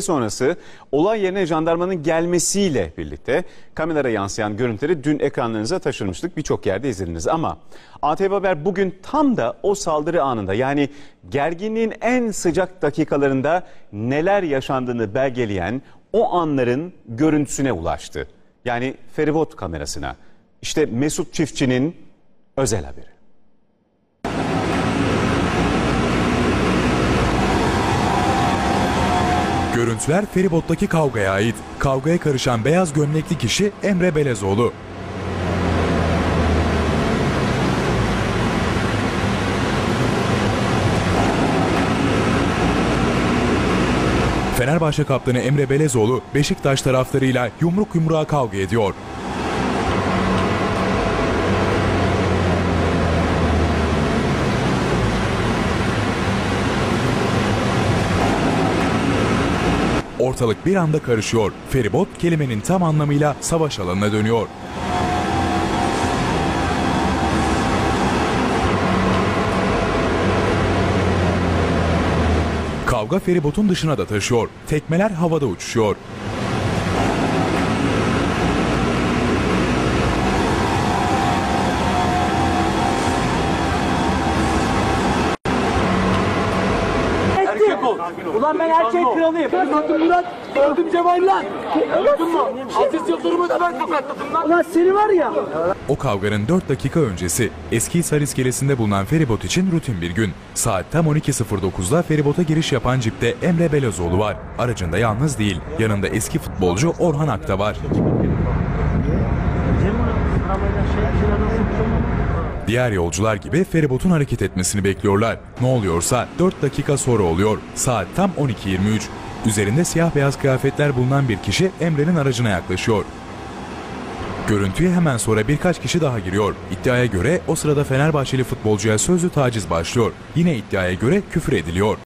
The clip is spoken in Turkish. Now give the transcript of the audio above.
sonrası olay yerine jandarmanın gelmesiyle birlikte kameralara yansıyan görüntüleri dün ekranlarınıza taşırmıştık. Birçok yerde izlediniz ama ATV Haber bugün tam da o saldırı anında yani gerginliğin en sıcak dakikalarında neler yaşandığını belgeleyen o anların görüntüsüne ulaştı. Yani feribot kamerasına. İşte Mesut Çiftçi'nin özel haberi. Görüntüler feribottaki kavgaya ait. Kavgaya karışan beyaz gömlekli kişi Emre Belezoğlu. Fenerbahçe kaptanı Emre Belezoğlu Beşiktaş taraftarıyla yumruk yumruğa kavga ediyor. Ortalık bir anda karışıyor. Feribot kelimenin tam anlamıyla savaş alanına dönüyor. Kavga feribotun dışına da taşıyor. Tekmeler havada uçuşuyor. Ol. Ulan ben erkek kralıyım. Benim adım Murat. Öldüm Cevahir lan. Öldün mü? Aziz Yıldırım'ı da ben tokatladım lan. Ulan seni var ya. O kavganın 4 dakika öncesi Eskihisar iskelesinde bulunan feribot için rutin bir gün. Saat tam 12.09'da feribota giriş yapan cipte Emre Belezoğlu var. Aracında yalnız değil. Yanında eski futbolcu Orhan Ak da var. Diğer yolcular gibi feribotun hareket etmesini bekliyorlar. Ne oluyorsa 4 dakika sonra oluyor. Saat tam 12.23. Üzerinde siyah beyaz kıyafetler bulunan bir kişi Emre'nin aracına yaklaşıyor. Görüntüye hemen sonra birkaç kişi daha giriyor. İddiaya göre o sırada Fenerbahçeli futbolcuya sözlü taciz başlıyor. Yine iddiaya göre küfür ediliyor.